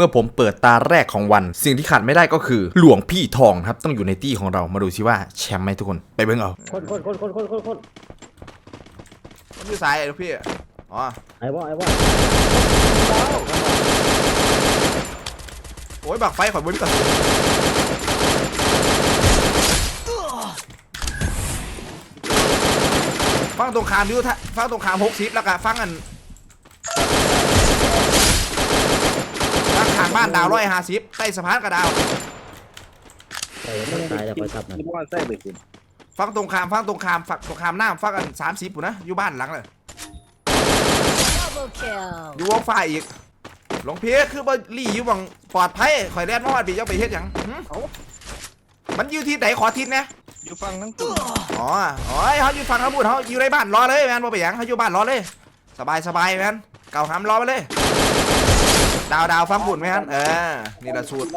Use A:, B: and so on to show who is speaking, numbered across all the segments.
A: มื่อผมเปิดตาแรกของวัน สิ่งที่ขาดไม่ได้ก็คือหลวงพี่ทองครับต้องอยู่ในตี้ของเรามาดูสิว่าแชมป์ไหมทุกคนไปเบิ่งเอา
B: คนคนคนคนคนคนคน
A: มันอยู่ซ้ายลูกพี่อ๋อ
B: ไอ้บ่ไอ้บ่
A: โอ้ยบักไฟข่อยบนก่อนฟังตรงคามดิวท่าฟังตรงคามหกสิบแล้วก็ฟังอันฟัง ทางบ้านดาวร้อยห้าสิบใต้สะพานกระดาว
B: ไอ้ไม่ตายแล้วไปทับมัน
C: คิดว่าใส่ไปกิน
A: ฟังตรงคามฟังตรงคามฟังตรงคามหน้าฟังกันสามสิบปุ่นนะอยู่บ้านหลังเลย
D: Double kill.
A: อยู่วงฝ่ายอีกหลวงพี่คือบ่ลี่อยู่บังปลอดภัยข่อยแล่นมาว่าพี่เจ้าไปเฮ็ดหยังหึมันอยู่ที่ไหนขอทิศนะ
C: อยู่ฟังทั้งตุ่
A: อ๋ออ๋อเขาอยู่ฝั่งเขาบุญเขาอยู่ในบ้านรอเลยแมนบ่ไปหยังเขาอยู่บ้านรอเลย สบายสบายแมนเก่าหามรอไปเลย ดาวดาวฟังบุญแมนเออนี่ละสูตร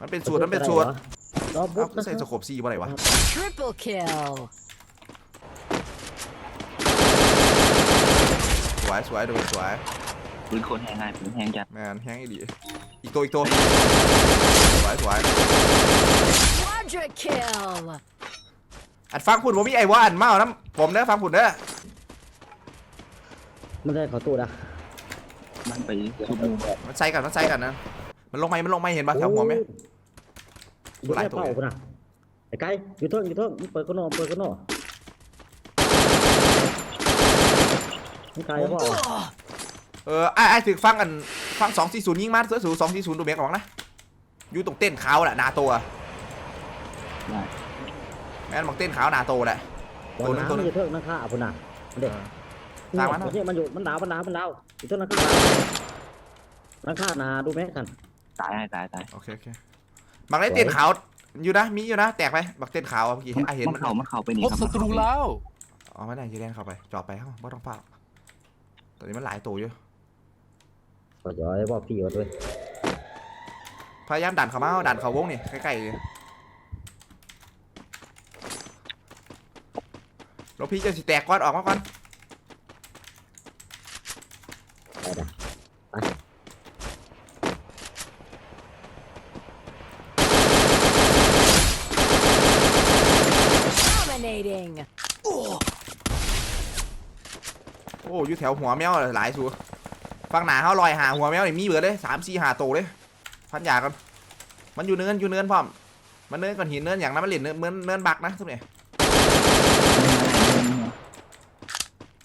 A: มันเป็นสูตรมันเป็นสูตร
B: รอบุ๊
A: เอ้ากกู
B: นะ
A: ใส่สโคปซีบ่ไรวะ
D: Triple kill.
A: สวยสวยดูสวย
C: ปืนคนแหงง่ายปืนแหงจัด
A: แมนแห้งอีดีอีกตัวอีกตัวสวยสวย
D: Quadra kill.
A: อันฟังผุนผมมีไอ้ว่าอันเมาน้ำผมเด้อฟังผุนเด้อ
B: มันได้ขอตู้นะ
C: มันไปชุบมู
A: มันใส่กันมันใส่กันนะ มันลงไม่มันลงไม่เห็นปะแถวหัวไหม
B: อยู่ในเป้าคุณนะไอ้ไก่อยู่เทิงอยู่เทิงเปิดก็นอเปิดก็นอมันไก่บ่
A: เออไอ้ไอ้ถึกฟังกันฟังสองสี่ศูนย์ยิงมาเสือสูสองสี่ศูนย์ดูเบรกออกนะอยู่ตรงเต้นขาวแหละนาโตอะ
C: ได้
A: แม่นบอกเต้นขาวนาโตแหละ
B: บ่น้ำมันอยู่เทิงนั่งข้าพุ่นน่ะเด็ก
A: ตามมัน
B: เนี่ยมันอยู่มันดาวมันดาวมันดาวอยู่เทิงนั่งข้านั่งข้านาดูแม่กัน
C: ตายให้ตายตาย
A: โอเคโอเคบักได้เต้นขาวอยู่นะมีอยู่นะแตกไปบักเต้นขาวอะเมื่อกี้ไอ้เห็น
C: มันเข่ามันเข่าไปนี่
E: พบศัตรูแล้ว
A: อ๋อไม่ได้ยีแดนเข้าไปจอดไปเข้าบ่ต้องเฝ้าตอนนี้มันหลายตัวอยู่
B: ก็ย้อยบ่พี่ว่าด้วย
A: พยายามดันเข้ามาเอาดันเข้าวงนี่ใกล้ๆเลยแล้วพี่จะสิแตกก่อนออกมาก่อน
B: ได้ด่ะ
D: Dominating.
A: โอ้อยู่แถวหัวแมวหลายสูฟังหนาเขาลอยหาหัวแมวนี่มีเบิดเลยสามสี่หาโตวเลยพันยากันมันอยู่เนินอยู่เนินพร้อมมันเนินก่อนหินเนินอย่างนั้นมันเหรียญเนินเนินเนินบักนะทุกเนี่ย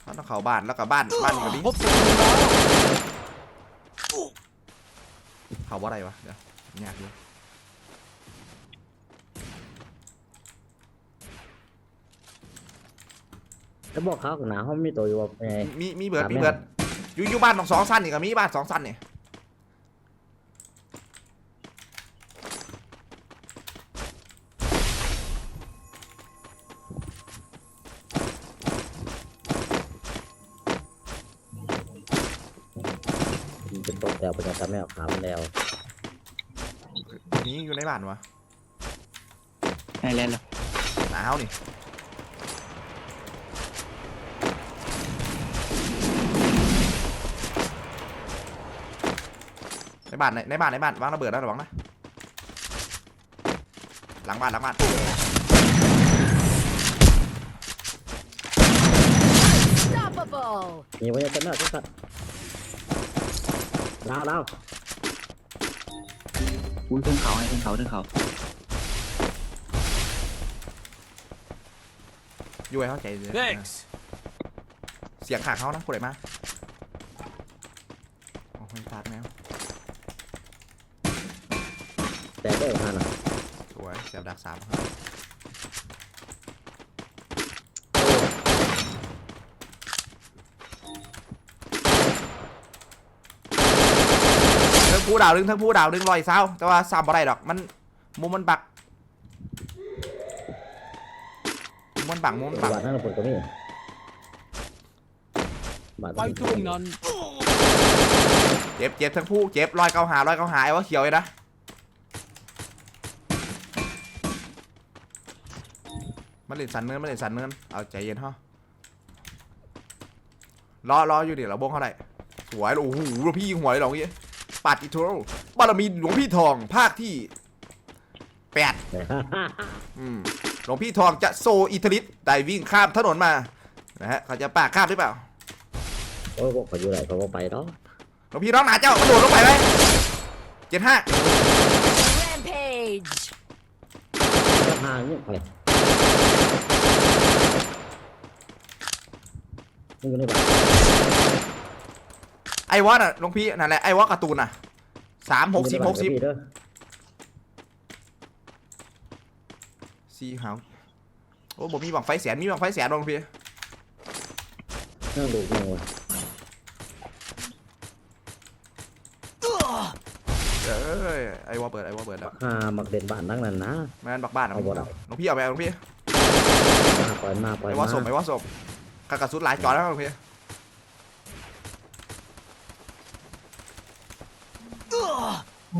A: เขาต้องเข้าบ้านแล้วก็บ้านบ้านนี่ก็ดี
E: พบศัตรูแล้ว
A: เขาว่าอะไรวะ เดี๋ยวยากอยู่
B: แล้วบอกเขาข้างหน้าเขามีตัวอยู่ว่าไง
A: มีมีเบิร์ด
B: ครับ
A: มีเบิร์ดอยู่อยู่บ้านสองสองสั้นนี่ก็มีบ้านสองสั้นนี่
B: เป็นตัวแต่เป็นตัวแม่ขาวแล้ว
A: นี่อยู่ในบ้านวะ
C: ให้เล่นแล้ว
A: หนาวนี่ในบ้านในในบ้านในบ้านวางระเบิดแล้วระวังนะหลังบ้านหลังบ้าน
D: Unstoppable.
B: มีไว้จะแม่ทุกสัตว์ ลาวลาว
C: อุ้ยขึ้นเขาให้ขึ้นเขาขึ้นเขา
A: อยู่ให้เข้าใจเลย
E: thanks
A: เสียงขาเขานะพูดอะไรมาโอ้ยตาดแมว
B: แต่ได้มาหน่ะ
A: สวยเสียบดักสามครับเทิง ผู้ดาวดึงเทิงผู้ดาวดึงลอยเศร้าแต่ว่าซ้ำบ่ได้ดอกมันมุมมันบักมุมมันบังมุมมันบัง
B: บาทนั่นผลก็มีบาท
E: ไปตรงนั้น
A: เจ็บเจ็บทั้งผู้เจ็บลอยเกาหาลอยเกาหาไอ้วะเขียวเลยนะมันเล่นสันเนินมันเล่นสันเนินเอาใจเย็นฮะรอรออยู่ดิเราบ้งเขาได้สวยโอ้โหแล้วพี่ยิงหัวเลยเหรอเมื่อกี้ ปาติโทบารมีหลวงพี่ทองภาคที่แปดอืมหลวงพี่ทองจะโซอิทาลิสได้วิ่งข้ามถนนมานะฮะเขาจะปากข้ามหรือเปล่า
B: โอ้ยพวกเขาอยู่ไหนเขาก็ไปเนาะ
A: หลวงพี่น้องหนาเจ้ากระโดดลงไปไหมเจ็ดห้า
D: Rampage.
B: จะห่างเนี่ยไปมึงอยู่ในบ้าน
A: ไอ วอตอะหลวงพี่นั่นแหละไอวอตการ์ตูนอะสามหกสิบหกสิบ
B: มึงอยู่ในบ้านกับพี่เด้อ
A: สี่หาวโอ้ผมมีบังไฟแสนมีบังไฟแสนหลวงพี่
B: นั่งดูมึงว่ะ
A: เอ้ยไอวอลเปิดไอวอลเปิดแล้ว
B: หามักเด่นบ้านทั้งนั้นนะ
A: แม่นบักบ้าน
B: เอาบ่ล่ะ
A: หลวงพี่เอาไปเอาหลวงพี่
B: มาปล่อยมาปล่อย
A: ไอว
B: มา
A: อลศพไอวอลศพกระกระสุนหลายจอแล้วหลวงพี่
B: เ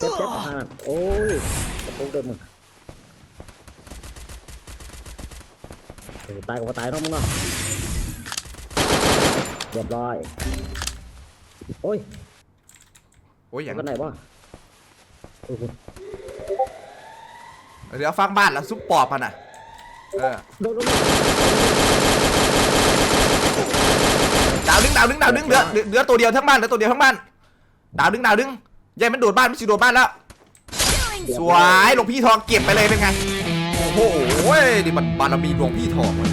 B: จ็บเจ็บห่างโอ้ยกระปุกเดิมมึงเออตายก็บ่ตายเนาะมึงเนาะเรียบร้อย โอ้ย
A: โอ้ยอย่าง
B: กันไหนวะโอ้โห
A: เดี๋ยวฟังบ้านแล้วซุปปอบพันน่ะ เออ
B: โดนโดนโดน
A: ดาวดึงดาวดึงดาวดึงเหลือเหลือเหลือตัวเดียวทั้งบ้านเหลือตัวเดียวทั้งบ้านดาวดึงดาวดึงยายมันโดดบ้านมันสิโดดบ้านแล้ว
D: Killing
A: สวยหลวงพี่ทองเก็บไปเลยเป็นไง โอ้โหนี่มันบารมีหลวงพี่ทองเว้ย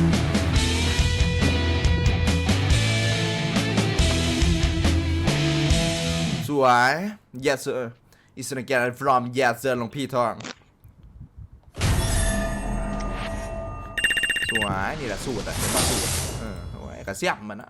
A: สวย yes sir is again from yes sir หลวงพี่ทอง สวย นี่แหละสูตรอะเป็นสูตรเออโอ้ย กระเสียบมันนะ